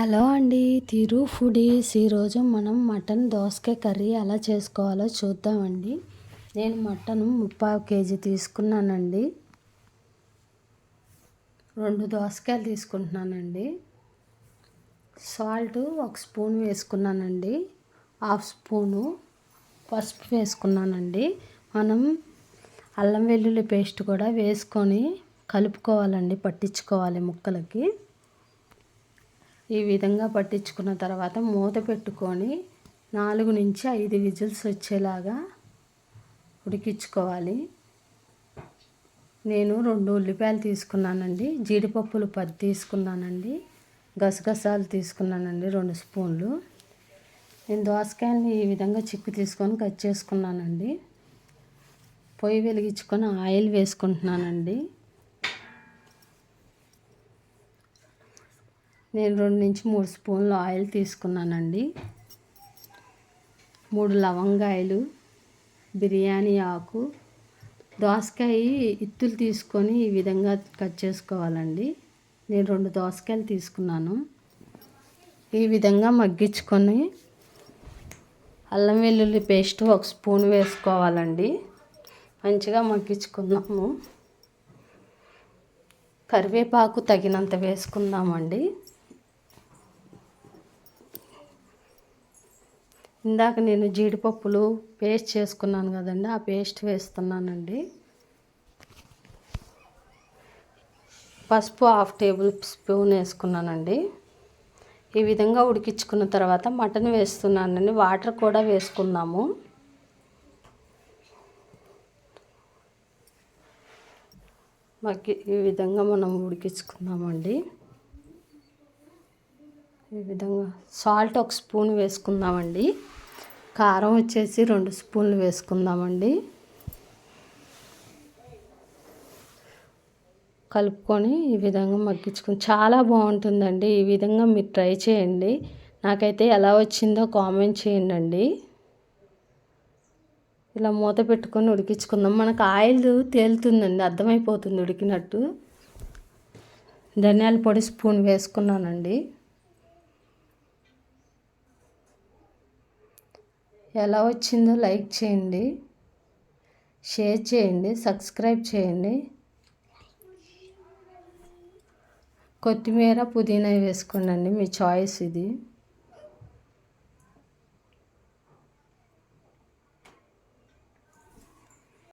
Hello అండి. తిరు foodies ఈరోజు మనం మటన్ దోసకాయ కర్రీ ఎలా చేసుకోవాలో చూద్దామండి. నేను మటన్ ముప్పై కేజీ తీసుకున్నానండి. రెండు దోసకాయలు తీసుకుంటున్నానండి. సాల్ట్ ఒక స్పూన్ వేసుకున్నానండి. హాఫ్ స్పూను పసుపు వేసుకున్నానండి. మనం అల్లం వెల్లుల్లి పేస్ట్ కూడా వేసుకొని కలుపుకోవాలండి పట్టించుకోవాలి ముక్కలకి. ఈ విధంగా పట్టించుకున్న తర్వాత మూత పెట్టుకొని నాలుగు నుంచి ఐదు విజిల్స్ వచ్చేలాగా ఉడికించుకోవాలి. నేను రెండు ఉల్లిపాయలు తీసుకున్నానండి. జీడిపప్పులు పది తీసుకున్నానండి. గసగసాలు తీసుకున్నానండి రెండు స్పూన్లు. నేను దోసకాయని ఈ విధంగా చిక్కు తీసుకొని కట్ చేసుకున్నానండి. పొయ్యి వెలిగించుకొని ఆయిల్ వేసుకుంటున్నానండి. నేను రెండు నుంచి మూడు స్పూన్లు ఆయిల్ తీసుకున్నానండి. మూడు లవంగాయలు బిర్యానీ ఆకు దోసకాయ ఇత్తులు తీసుకొని ఈ విధంగా కట్ చేసుకోవాలండి. నేను రెండు దోసకాయలు తీసుకున్నాను. ఈ విధంగా మగ్గించుకొని అల్లం వెల్లుల్లి పేస్ట్ ఒక స్పూన్ వేసుకోవాలండి. మంచిగా మగ్గించుకున్నాము. కరివేపాకు తగినంత వేసుకుందామండి. ఇందాక నేను జీడిపప్పులు పేస్ట్ చేసుకున్నాను కదండి ఆ పేస్ట్ వేస్తున్నానండి. పసుపు హాఫ్ టేబుల్ స్పూన్ వేసుకున్నానండి. ఈ విధంగా ఉడికించుకున్న తర్వాత మటన్ వేస్తున్నానండి వాటర్ కూడా వేసుకున్నాము మగ్గి ఈ విధంగా మనం ఉడికించుకున్నామండి ఈ విధంగా సాల్ట్ ఒక స్పూన్ వేసుకుందామండి. కారం వచ్చేసి రెండు స్పూన్లు వేసుకుందామండి. కలుపుకొని ఈ విధంగా మగ్గించుకుని చాలా బాగుంటుందండి. ఈ విధంగా మీరు ట్రై చేయండి. నాకైతే ఎలా వచ్చిందో కామెంట్ చేయండి ఇలా మూత పెట్టుకొని ఉడికించుకుందాం. మనకు ఆయిల్ తేలుతుందండి. అర్థమైపోతుంది ఉడికినట్టు. ధనియాల పొడి స్పూన్ వేసుకున్నానండి. ఎలా వచ్చిందో లైక్ చేయండి షేర్ చేయండి సబ్స్క్రైబ్ చేయండి. కొత్తిమీర పుదీనా వేసుకోనండి మీ చాయిస్ ఇది.